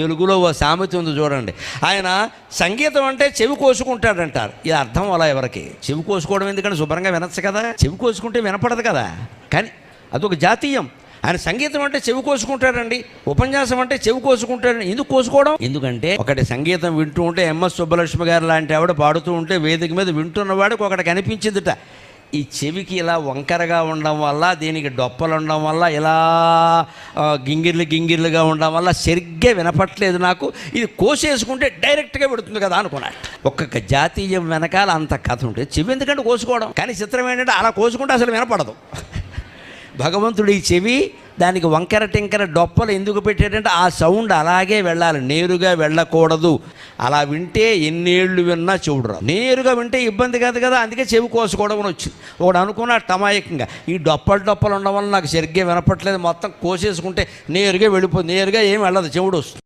తెలుగులో ఓ సామెత ఉంది చూడండి. ఆయన సంగీతం అంటే చెవి కోసుకుంటాడంటారు. ఇది అర్థం అలా ఎవరికి? చెవి కోసుకోవడం ఎందుకంటే శుభ్రంగా వినొచ్చు కదా? చెవి కోసుకుంటే వినపడదు కదా? కానీ అదొక జాతీయం. ఆయన సంగీతం అంటే చెవి కోసుకుంటాడండి. ఉపన్యాసం అంటే చెవి కోసుకుంటాడండి. ఎందుకు కోసుకోవడం? ఎందుకంటే ఒకటి సంగీతం వింటూ ఉంటే ఎంఎస్ సుబ్బలక్ష్మి గారు లాంటి ఆవిడ పాడుతూ ఉంటే వేదిక మీద వింటున్నవాడికి ఒకటి కనిపించిందిట. ఈ చెవికి ఇలా వంకరగా ఉండడం వల్ల దీనికి డొప్పలు ఉండడం వల్ల ఇలా గింగిర్లు గింగిర్లుగా ఉండడం వల్ల సరిగ్గా వినపట్లేదు నాకు. ఇది కోసేసుకుంటే డైరెక్ట్గా పెడుతుంది కదా అనుకున్నాడు. ఒక్కొక్క జాతీయం వెనకాల అంత కథ ఉంటే చెవి ఎందుకంటే కోసుకోవడం. కానీ చిత్రం ఏంటంటే అలా కోసుకుంటే అసలు వినపడదు. భగవంతుడు ఈ చెవి దానికి వంకర టింకర డొప్పలు ఎందుకు పెట్టాడంటే ఆ సౌండ్ అలాగే వెళ్ళాలి నేరుగా వెళ్ళకూడదు. అలా వింటే ఎన్నేళ్ళు విన్నా చెవుడు రాదు నేరుగా వింటే ఇబ్బంది కాదు కదా అందుకే చెవి కోసుకోవడం అని వచ్చింది. ఒకడు అనుకున్న టమాయకంగా ఈ డొప్పలు డొప్పలు ఉండడం వల్ల నాకు సరిగ్గా వినపట్లేదు మొత్తం కోసేసుకుంటే నేరుగా వెళ్ళిపోతుంది నేరుగా ఏం వెళ్ళదు చెవుడు వస్తుంది.